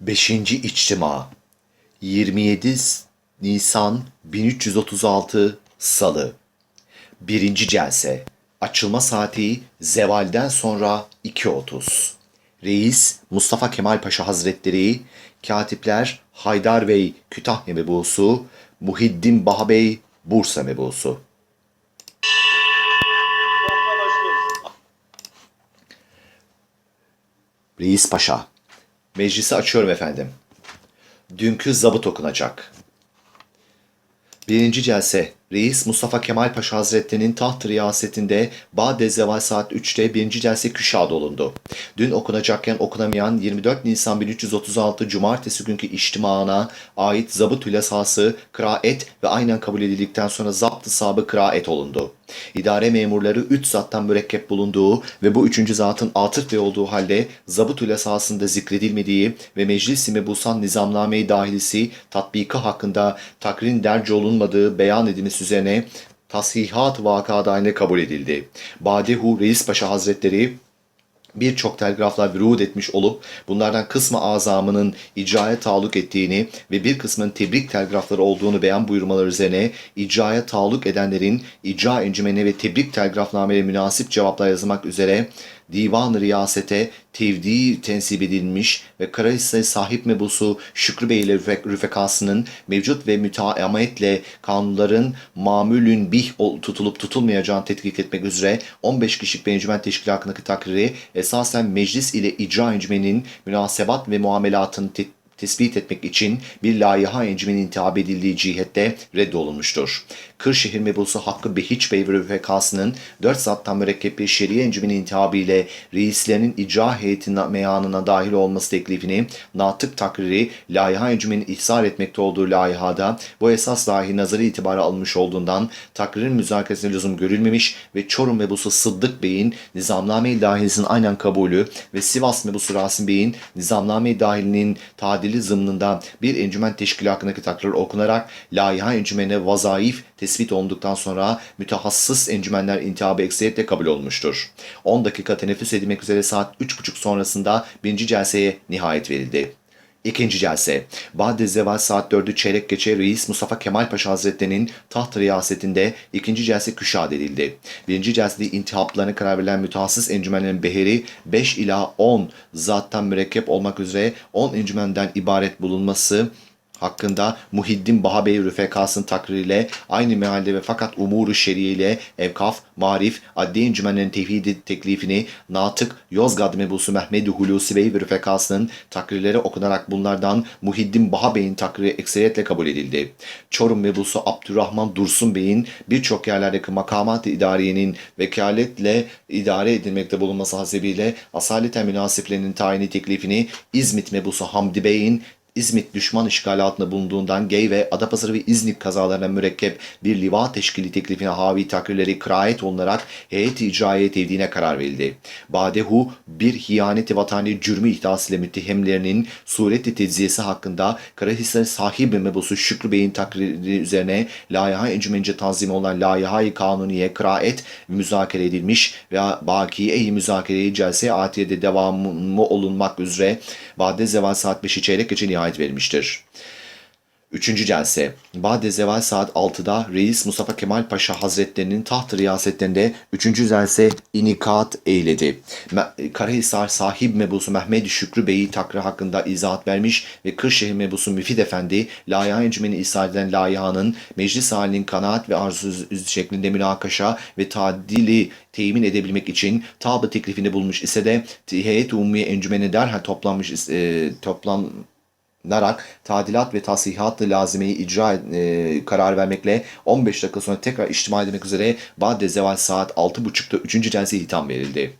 5. İçtima 27 Nisan 1336 Salı 1. Celse Açılma saati zevalden sonra 2.30 Reis Mustafa Kemal Paşa Hazretleri Katipler Haydar Bey Kütahya Mebusu Muhiddin Bahabey Bursa Mebusu Reis Paşa Meclisi açıyorum efendim. Dünkü zabıt okunacak. Birinci celse Reis Mustafa Kemal Paşa Hazretleri'nin taht riyasetinde Bade Zeval saat 3'te birinci celse küşad olundu. Dün okunacakken okunamayan 24 Nisan 1336 Cumartesi günkü içtimaına ait zabıt hülasası kıraet ve aynen kabul edildikten sonra zapt-ı sabı kıraet olundu. İdare memurları üç zattan mürekkep bulunduğu ve bu üçüncü zatın atıf ve olduğu halde zabıt hülasasında zikredilmediği ve meclis-i mebusan nizamname-i dahilisi tatbiki hakkında takrin derc olunmadığı beyan edilmesi üzerine tasihat vaka dahiline kabul edildi. Badehu Reis Paşa Hazretleri birçok telgraflar vürud etmiş olup bunlardan kısmı azamının icraya taluk ettiğini ve bir kısmının tebrik telgrafları olduğunu beyan buyurmaları üzerine icraya taluk edenlerin icra encümene ve tebrik telgrafnameleri münasip cevaplar yazmak üzere divan riyasete tevdi tensip edilmiş ve Karahisar sahip mebusu Şükrü Bey ile rüfek- rüfekasının mevcut ve müteametle kanunların mamülün bih tutulup tutulmayacağını tetkik etmek üzere 15 kişilik bir encümen teşkilatındaki takriri esasen meclis ile icra encümenin münasebat ve muamelatını te- tespit etmek için bir layiha encümenin intihab edildiği cihette reddolunmuştur. Kırşehir mebusu Hakkı Behiç Bey ve Rüfekası'nın dört zattan mürekkep bir şeriye encümenin intihabı ile reislerinin icra heyetinin meyanına dahil olması teklifini natık takriri layiha encümenin ihsar etmekte olduğu layihada bu esas dahi nazarı itibara alınmış olduğundan takririn müzakeresine lüzum görülmemiş ve Çorum mebusu Sıddık Bey'in nizamname-i dahilisinin aynen kabulü ve Sivas mebusu Rasim Bey'in nizamname-i dahilinin tadili zımnında bir encümen teşkili hakkındaki takrir okunarak layiha encümene vazaif tespit olunduktan sonra mütehassıs encümenler intihabı ekseriyetle kabul olmuştur. 10 dakika teneffüs edilmek üzere saat 3.30 sonrasında birinci celseye nihayet verildi. İkinci celse. Bade Zeval saat 4'ü çeyrek geçe Reis Mustafa Kemal Paşa Hazretleri'nin taht riyasetinde ikinci celse küşad edildi. Birinci celsede intihaplarına karar verilen mütehassıs encümenlerin beheri 5 ila 10 zattan mürekkep olmak üzere 10 encümenden ibaret bulunması hakkında Muhiddin Bahabey Rüfekas'ın takririyle aynı mehalde ve fakat umuru şeriye ile evkaf, marif, adli encümenlerin tevhidi teklifini Natık, Yozgat mebusu Mehmed Hulusi Bey ve Rüfekas'ın takrirleri okunarak bunlardan Muhiddin Bahabey'in takriri ekseriyetle kabul edildi. Çorum mebusu Abdurrahman Dursun Bey'in birçok yerlerdeki makamat-ı idariyenin vekaletle idare edilmekte bulunması hasebiyle asaleten münasiplerinin tayini teklifini İzmit mebusu Hamdi Bey'in İzmit düşman işgali altında bulunduğundan Gey ve Adapazarı ve İznik kazalarına mürekkep bir liva teşkili teklifine havi takrirleri kıraat olunarak heyet-i icraya tevdiğine karar verildi. Badehu bir hiyaneti vatani cürmü iddiasıyla müttehemlerinin sureti tecziyesi hakkında Karahisar sahibi mebusu Şükrü Bey'in takriri üzerine layiha encümence tanzimi olan layiha-i kanuniye kıraat müzakere edilmiş ve bakiye-i müzakereyi celse atiyede devamı olunmak üzere Bade Zeval saat 5'i çeyrek geçe nihayet verilmiştir. Üçüncü celse. Bade Zeval saat 6'da Reis Mustafa Kemal Paşa Hazretlerinin taht riyasetlerinde 3. celse inikat eyledi. Karahisar sahib mebusu Mehmed Şükrü Bey'i takri hakkında izahat vermiş ve Kırşehir mebusu Müfid Efendi layiha encümeni ishal edilen layihanın meclis halinin kanaat ve arzu şeklinde münakaşa ve tadili temin edebilmek için tabı teklifini bulmuş ise de heyet-i umumiye encümeni derhal toplanmış e, toplan narak tadilat ve tasihat lazimeyi icra e, karar vermekle 15 dakika sonra tekrar içtima edilmek üzere Bade Zeval saat 6.30'da 3. celseye hitam verildi.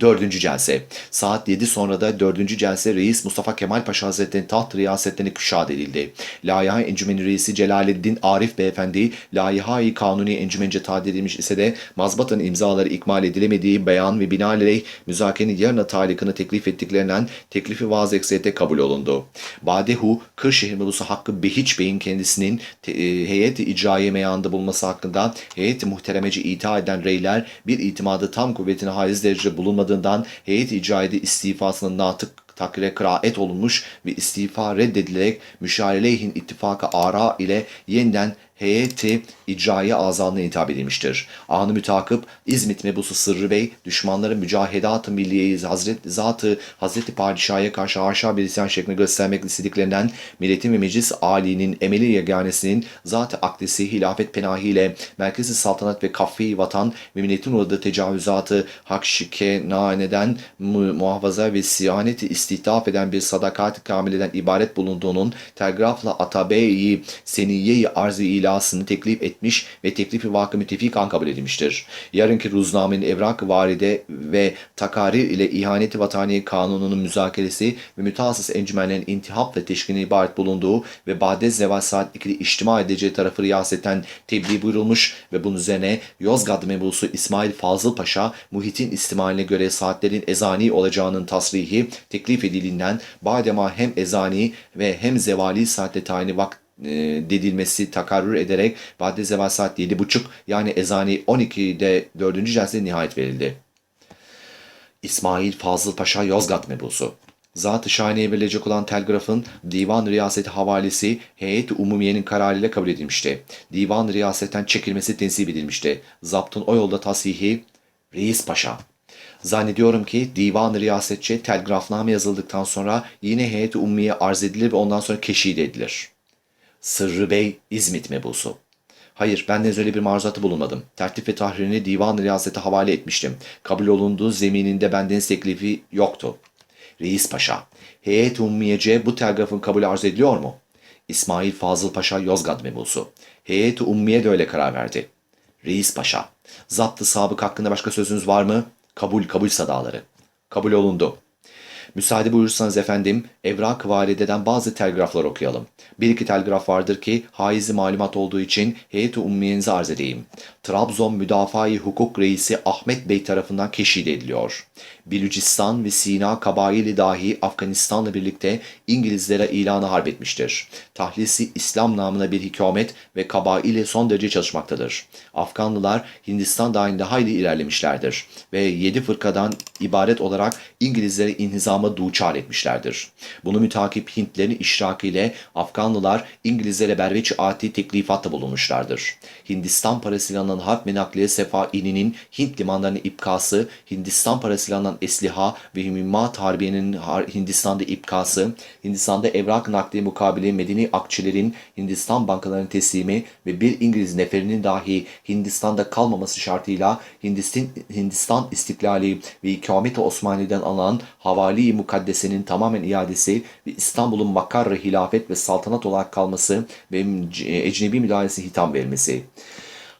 Dördüncü celse. Saat 7 sonra da dördüncü celse Reis Mustafa Kemal Paşa Hazretleri'nin taht riyasetlerine küşad edildi. Layiha Encümeni Reisi Celaleddin Arif Beyefendi, Layiha-i Kanuni Encümence tadir edilmiş ise de mazbatın imzaları ikmal edilemediği beyan ve binaenaleyh müzakerenin yarına talikini teklif ettiklerinden teklifi vaz eksiyete kabul olundu. Badehu, Kırşehir Mebusu Hakkı Behiç Bey'in kendisinin e, heyet-i icraiye meyanında bulunması hakkında heyet-i muhteremeci ita eden reyler bir itimadı tam kuvvetine haiz derecede bulunmadığından heyet-i icraiyede istifasının natık takdire kıraat olunmuş ve istifa reddedilerek müşaireleyhin ittifaka ara ile yeniden heyeti icraya azalığına hitap edilmiştir. Anı mütakip İzmit mebusu Sırrı Bey düşmanların mücahedat-ı milliyeyi Hazret, zatı Hazreti Padişah'a karşı haşa bir isyan şeklinde göstermek istediklerinden milletin ve meclis âlinin emeli yeganesinin zat-ı akdesi hilafet penahiyle merkezi saltanat ve kaffi vatan ve milletin uğradığı tecavüzatı hak şikenaneden mu- muhafaza ve siyaneti istihdaf eden bir sadakat-ı kamileden ibaret bulunduğunun telgrafla atabeyi seniyeyi arz-ı ilasını teklif etmiş ve teklifi vakı müttefikan kabul edilmiştir. Yarınki ruznamenin evrak varide ve takarir ile ihaneti vatani kanununun müzakeresi ve mütehassıs encümenlerin intihap ve teşkine ibaret bulunduğu ve bade zeval saat 2'de içtima edeceği tarafı riyaseten tebliğ buyurulmuş ve bunun üzerine Yozgat mebusu İsmail Fazıl Paşa muhitin istimaline göre saatlerin ezani olacağının tasrihi teklif edildiğinden badema hem ezani ve hem zevali saatte tayini vakt e, dedilmesi takarrür ederek Bade Zeval saat 7.30 yani ezani 12'de 4. celsede nihayet verildi. İsmail Fazıl Paşa Yozgat mebusu. Zat-ı Şahine'ye verilecek olan telgrafın Divan Riyaseti havalesi Heyet-i Umumiye'nin kararıyla kabul edilmişti. Divan Riyasetten çekilmesi tensip edilmişti. Zaptın o yolda tasihi Reis Paşa. Zannediyorum ki Divan Riyasetçi telgrafname yazıldıktan sonra yine Heyet-i Ummiye arz edilir ve ondan sonra keşid edilir. Sırrı Bey İzmit mebusu. Hayır, ben öyle bir maruzatı bulunmadım. Tertip ve tahririni divan riyasete havale etmiştim. Kabul olunduğu zemininde benden teklifi yoktu. Reis Paşa, heyet ummiyece bu telgrafın kabul arz ediliyor mu? İsmail Fazıl Paşa Yozgat mebusu. heyet ummiye de öyle karar verdi. Reis Paşa, zaptı sabık hakkında başka sözünüz var mı? Kabul, kabul sadaları. Kabul olundu. Müsaade buyurursanız efendim, evrak valideden bazı telgraflar okuyalım. Bir iki telgraf vardır ki haizi malumat olduğu için heyet-i ummiyenize arz edeyim. Trabzon Müdafaa-i Hukuk Reisi Ahmet Bey tarafından keşid ediliyor. Bilücistan ve Sina kabaili dahi Afganistan'la birlikte İngilizlere ilanı harp etmiştir. Tahlisi İslam namına bir hikamet ve kabaile son derece çalışmaktadır. Afganlılar Hindistan dahilinde hayli ilerlemişlerdir ve yedi fırkadan ibaret olarak İngilizlere inhizama duçar etmişlerdir. Bunu mütakip Hintlerin iştirakı ile Afganlılar İngilizlere berbeç ati teklifatta bulunmuşlardır. Hindistan parasıyla alınan harp menakliye sefaininin Hint limanlarına ipkası, Hindistan parasıyla esliha ve mühimmat harbiyenin har- Hindistan'da ipkası, Hindistan'da evrak nakli mukabili Medeni akçilerin Hindistan bankalarının teslimi ve bir İngiliz neferinin dahi Hindistan'da kalmaması şartıyla Hindistan, Hindistan istiklali ve ikamet-i Osmani'den alınan havali mukaddesenin tamamen iadesi ve İstanbul'un makarrı hilafet ve saltanat olarak kalması ve ecnebi müdahalesi hitam verilmesi.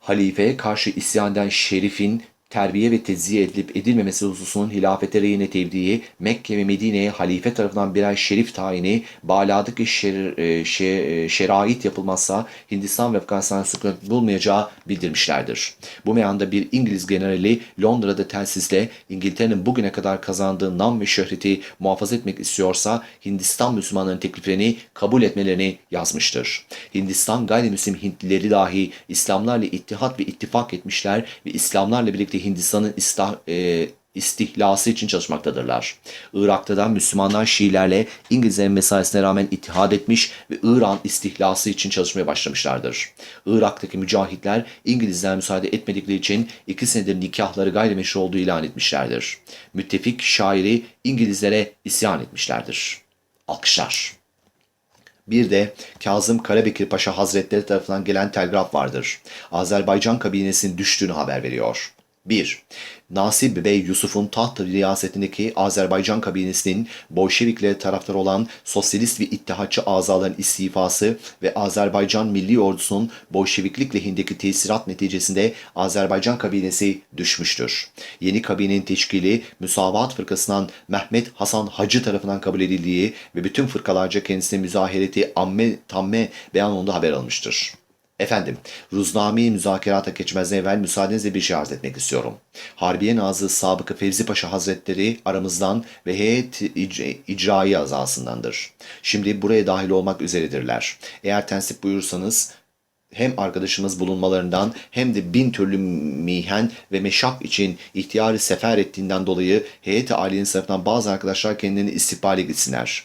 Halifeye karşı isyan eden şerifin terbiye ve tedziye edilip edilmemesi hususunun hilafete reyine tevdiği, Mekke ve Medine'ye halife tarafından birer şerif tayini, baladık şer, e, şe- e, şerait yapılmazsa Hindistan ve Afganistan sükunet bulmayacağı bildirmişlerdir. Bu meyanda bir İngiliz generali Londra'da telsizle İngiltere'nin bugüne kadar kazandığı nam ve şöhreti muhafaza etmek istiyorsa Hindistan Müslümanlarının tekliflerini kabul etmelerini yazmıştır. Hindistan gayrimüslim Hintlileri dahi İslamlarla ittihat ve ittifak etmişler ve İslamlarla birlikte Hindistan'ın istah, e, istihlası için çalışmaktadırlar. Irak'ta da Müslümanlar Şiilerle İngilizlerin mesaisine rağmen ittihad etmiş ve İran istihlası için çalışmaya başlamışlardır. Irak'taki mücahitler İngilizler müsaade etmedikleri için iki senedir nikahları gayrimeşru olduğu ilan etmişlerdir. Müttefik şairi İngilizlere isyan etmişlerdir. Alkışlar. Bir de Kazım Karabekir Paşa Hazretleri tarafından gelen telgraf vardır. Azerbaycan kabinesinin düştüğünü haber veriyor. 1. Nasip Bey Yusuf'un taht riyasetindeki Azerbaycan kabinesinin Bolşevikleri taraftar olan sosyalist ve ittihatçı azaların istifası ve Azerbaycan Milli Ordusu'nun Bolşeviklik lehindeki tesirat neticesinde Azerbaycan kabinesi düşmüştür. Yeni kabinenin teşkili Müsavat Fırkası'ndan Mehmet Hasan Hacı tarafından kabul edildiği ve bütün fırkalarca kendisine müzahereti amme tamme beyan olduğu haber almıştır. Efendim, Ruznami müzakerata geçmezden evvel müsaadenizle bir şey arz etmek istiyorum. Harbiye Nazı Sabıkı Fevzi Paşa Hazretleri aramızdan ve heyet ic- icrai azasındandır. Şimdi buraya dahil olmak üzeredirler. Eğer tensip buyursanız hem arkadaşımız bulunmalarından hem de bin türlü mihen ve meşak için ihtiyarı sefer ettiğinden dolayı heyet-i aliyenin tarafından bazı arkadaşlar kendilerini istikbale gitsinler.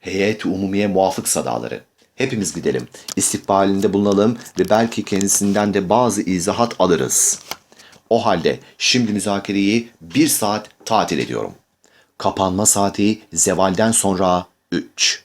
Heyet-i umumiye muvafık sadaları. Hepimiz gidelim. İstikbalinde bulunalım ve belki kendisinden de bazı izahat alırız. O halde şimdi müzakereyi bir saat tatil ediyorum. Kapanma saati zevalden sonra 3.